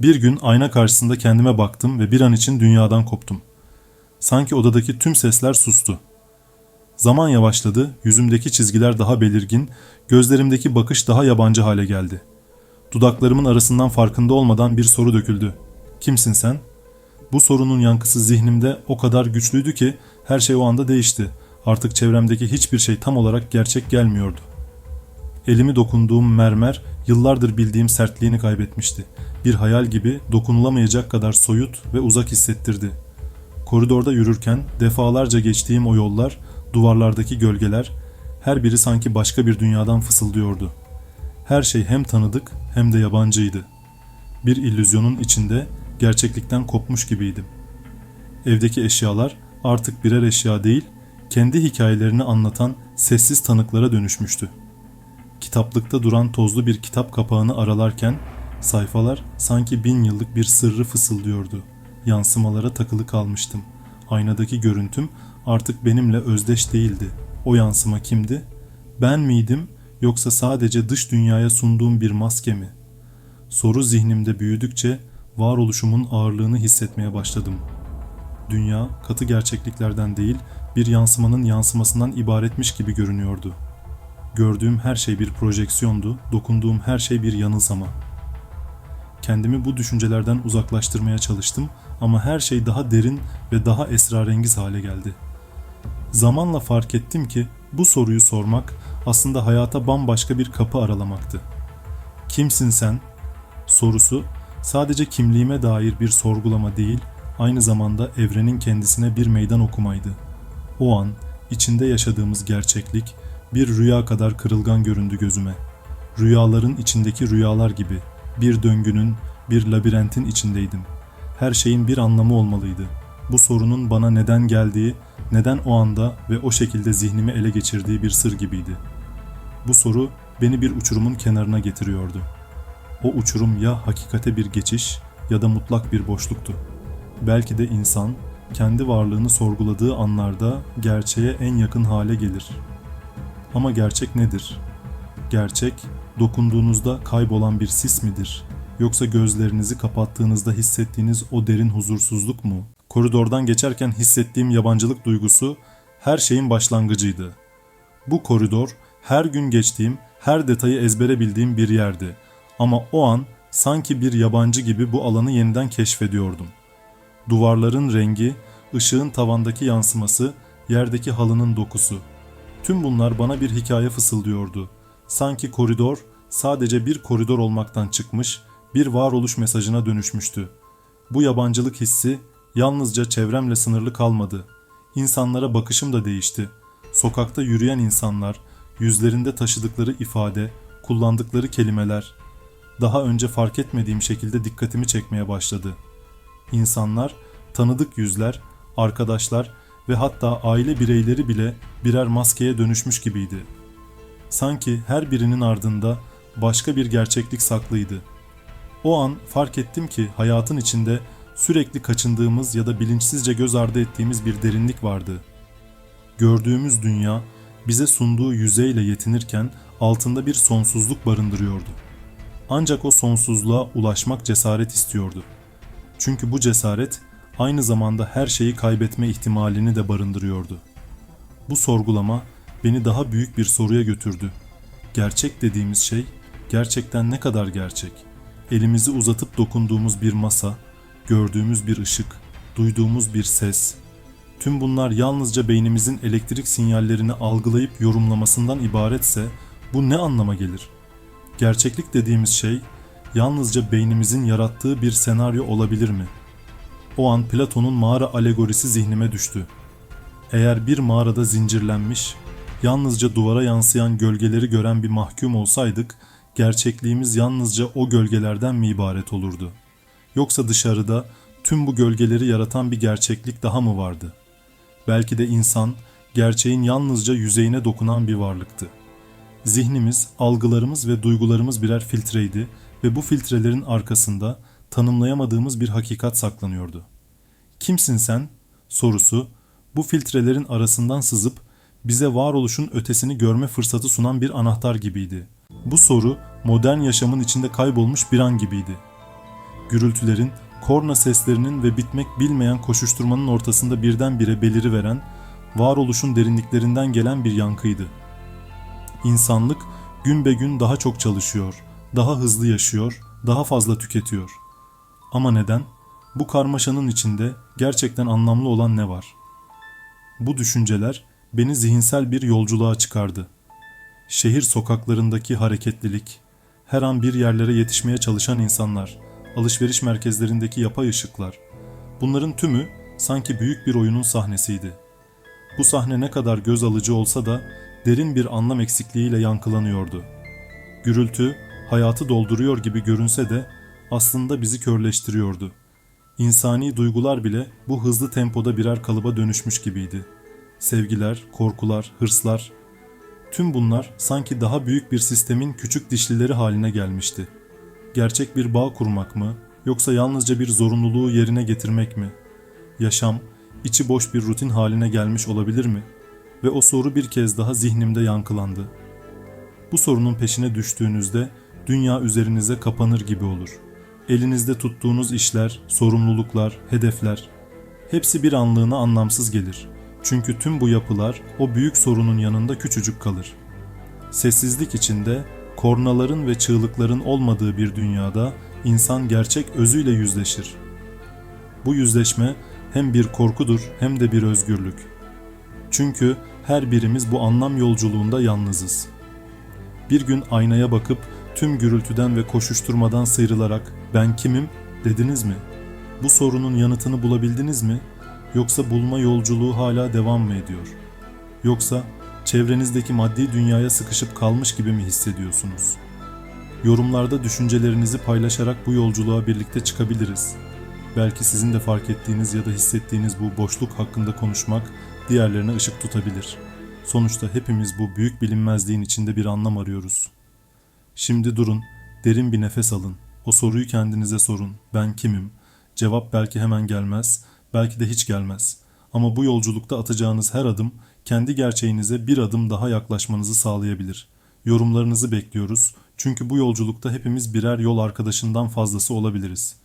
Bir gün ayna karşısında kendime baktım ve bir an için dünyadan koptum. Sanki odadaki tüm sesler sustu. Zaman yavaşladı, yüzümdeki çizgiler daha belirgin, gözlerimdeki bakış daha yabancı hale geldi. Dudaklarımın arasından farkında olmadan bir soru döküldü. Kimsin sen? Bu sorunun yankısı zihnimde o kadar güçlüydü ki her şey o anda değişti. Artık çevremdeki hiçbir şey tam olarak gerçek gelmiyordu. Elimi dokunduğum mermer yıllardır bildiğim sertliğini kaybetmişti. Bir hayal gibi dokunulamayacak kadar soyut ve uzak hissettirdi. Koridorda yürürken defalarca geçtiğim o yollar, duvarlardaki gölgeler, her biri sanki başka bir dünyadan fısıldıyordu. Her şey hem tanıdık hem de yabancıydı. Bir illüzyonun içinde gerçeklikten kopmuş gibiydim. Evdeki eşyalar artık birer eşya değil, kendi hikayelerini anlatan sessiz tanıklara dönüşmüştü. Kitaplıkta duran tozlu bir kitap kapağını aralarken sayfalar sanki bin yıllık bir sırrı fısıldıyordu. Yansımalara takılı kalmıştım. Aynadaki görüntüm artık benimle özdeş değildi. O yansıma kimdi? Ben miydim yoksa sadece dış dünyaya sunduğum bir maske mi? Soru zihnimde büyüdükçe varoluşumun ağırlığını hissetmeye başladım. Dünya katı gerçekliklerden değil, bir yansımanın yansımasından ibaretmiş gibi görünüyordu. Gördüğüm her şey bir projeksiyondu, dokunduğum her şey bir yanılsama. Kendimi bu düşüncelerden uzaklaştırmaya çalıştım ama her şey daha derin ve daha esrarengiz hale geldi. Zamanla fark ettim ki bu soruyu sormak aslında hayata bambaşka bir kapı aralamaktı. Kimsin sen? sorusu sadece kimliğime dair bir sorgulama değil, aynı zamanda evrenin kendisine bir meydan okumaydı. O an içinde yaşadığımız gerçeklik bir rüya kadar kırılgan göründü gözüme. Rüyaların içindeki rüyalar gibi bir döngünün, bir labirentin içindeydim. Her şeyin bir anlamı olmalıydı. Bu sorunun bana neden geldiği, neden o anda ve o şekilde zihnimi ele geçirdiği bir sır gibiydi. Bu soru beni bir uçurumun kenarına getiriyordu. O uçurum ya hakikate bir geçiş ya da mutlak bir boşluktu. Belki de insan kendi varlığını sorguladığı anlarda gerçeğe en yakın hale gelir. Ama gerçek nedir? Gerçek dokunduğunuzda kaybolan bir sis midir? Yoksa gözlerinizi kapattığınızda hissettiğiniz o derin huzursuzluk mu? Koridordan geçerken hissettiğim yabancılık duygusu her şeyin başlangıcıydı. Bu koridor her gün geçtiğim, her detayı ezbere bildiğim bir yerdi. Ama o an sanki bir yabancı gibi bu alanı yeniden keşfediyordum. Duvarların rengi, ışığın tavandaki yansıması, yerdeki halının dokusu. Tüm bunlar bana bir hikaye fısıldıyordu. Sanki koridor sadece bir koridor olmaktan çıkmış, bir varoluş mesajına dönüşmüştü. Bu yabancılık hissi yalnızca çevremle sınırlı kalmadı. İnsanlara bakışım da değişti. Sokakta yürüyen insanlar, yüzlerinde taşıdıkları ifade, kullandıkları kelimeler daha önce fark etmediğim şekilde dikkatimi çekmeye başladı. İnsanlar, tanıdık yüzler, arkadaşlar ve hatta aile bireyleri bile birer maskeye dönüşmüş gibiydi. Sanki her birinin ardında başka bir gerçeklik saklıydı. O an fark ettim ki hayatın içinde sürekli kaçındığımız ya da bilinçsizce göz ardı ettiğimiz bir derinlik vardı. Gördüğümüz dünya bize sunduğu yüzeyle yetinirken altında bir sonsuzluk barındırıyordu. Ancak o sonsuzluğa ulaşmak cesaret istiyordu. Çünkü bu cesaret aynı zamanda her şeyi kaybetme ihtimalini de barındırıyordu. Bu sorgulama beni daha büyük bir soruya götürdü. Gerçek dediğimiz şey gerçekten ne kadar gerçek? Elimizi uzatıp dokunduğumuz bir masa, gördüğümüz bir ışık, duyduğumuz bir ses. Tüm bunlar yalnızca beynimizin elektrik sinyallerini algılayıp yorumlamasından ibaretse bu ne anlama gelir? Gerçeklik dediğimiz şey yalnızca beynimizin yarattığı bir senaryo olabilir mi? O an Platon'un mağara alegorisi zihnime düştü. Eğer bir mağarada zincirlenmiş, yalnızca duvara yansıyan gölgeleri gören bir mahkum olsaydık, gerçekliğimiz yalnızca o gölgelerden mi ibaret olurdu? Yoksa dışarıda tüm bu gölgeleri yaratan bir gerçeklik daha mı vardı? Belki de insan, gerçeğin yalnızca yüzeyine dokunan bir varlıktı. Zihnimiz, algılarımız ve duygularımız birer filtreydi ve bu filtrelerin arkasında tanımlayamadığımız bir hakikat saklanıyordu. Kimsin sen? sorusu bu filtrelerin arasından sızıp bize varoluşun ötesini görme fırsatı sunan bir anahtar gibiydi. Bu soru modern yaşamın içinde kaybolmuş bir an gibiydi. Gürültülerin, korna seslerinin ve bitmek bilmeyen koşuşturmanın ortasında birdenbire beliri veren, varoluşun derinliklerinden gelen bir yankıydı. İnsanlık gün be gün daha çok çalışıyor, daha hızlı yaşıyor, daha fazla tüketiyor. Ama neden? Bu karmaşanın içinde gerçekten anlamlı olan ne var? Bu düşünceler beni zihinsel bir yolculuğa çıkardı. Şehir sokaklarındaki hareketlilik, her an bir yerlere yetişmeye çalışan insanlar, alışveriş merkezlerindeki yapay ışıklar. Bunların tümü sanki büyük bir oyunun sahnesiydi. Bu sahne ne kadar göz alıcı olsa da derin bir anlam eksikliğiyle yankılanıyordu. Gürültü hayatı dolduruyor gibi görünse de aslında bizi körleştiriyordu. İnsani duygular bile bu hızlı tempoda birer kalıba dönüşmüş gibiydi. Sevgiler, korkular, hırslar, tüm bunlar sanki daha büyük bir sistemin küçük dişlileri haline gelmişti. Gerçek bir bağ kurmak mı, yoksa yalnızca bir zorunluluğu yerine getirmek mi? Yaşam, içi boş bir rutin haline gelmiş olabilir mi? Ve o soru bir kez daha zihnimde yankılandı. Bu sorunun peşine düştüğünüzde dünya üzerinize kapanır gibi olur. Elinizde tuttuğunuz işler, sorumluluklar, hedefler hepsi bir anlığına anlamsız gelir. Çünkü tüm bu yapılar o büyük sorunun yanında küçücük kalır. Sessizlik içinde kornaların ve çığlıkların olmadığı bir dünyada insan gerçek özüyle yüzleşir. Bu yüzleşme hem bir korkudur hem de bir özgürlük. Çünkü her birimiz bu anlam yolculuğunda yalnızız. Bir gün aynaya bakıp tüm gürültüden ve koşuşturmadan sıyrılarak ben kimim dediniz mi? Bu sorunun yanıtını bulabildiniz mi? Yoksa bulma yolculuğu hala devam mı ediyor? Yoksa çevrenizdeki maddi dünyaya sıkışıp kalmış gibi mi hissediyorsunuz? Yorumlarda düşüncelerinizi paylaşarak bu yolculuğa birlikte çıkabiliriz. Belki sizin de fark ettiğiniz ya da hissettiğiniz bu boşluk hakkında konuşmak diğerlerine ışık tutabilir. Sonuçta hepimiz bu büyük bilinmezliğin içinde bir anlam arıyoruz. Şimdi durun, derin bir nefes alın. O soruyu kendinize sorun. Ben kimim? Cevap belki hemen gelmez, belki de hiç gelmez. Ama bu yolculukta atacağınız her adım kendi gerçeğinize bir adım daha yaklaşmanızı sağlayabilir. Yorumlarınızı bekliyoruz. Çünkü bu yolculukta hepimiz birer yol arkadaşından fazlası olabiliriz.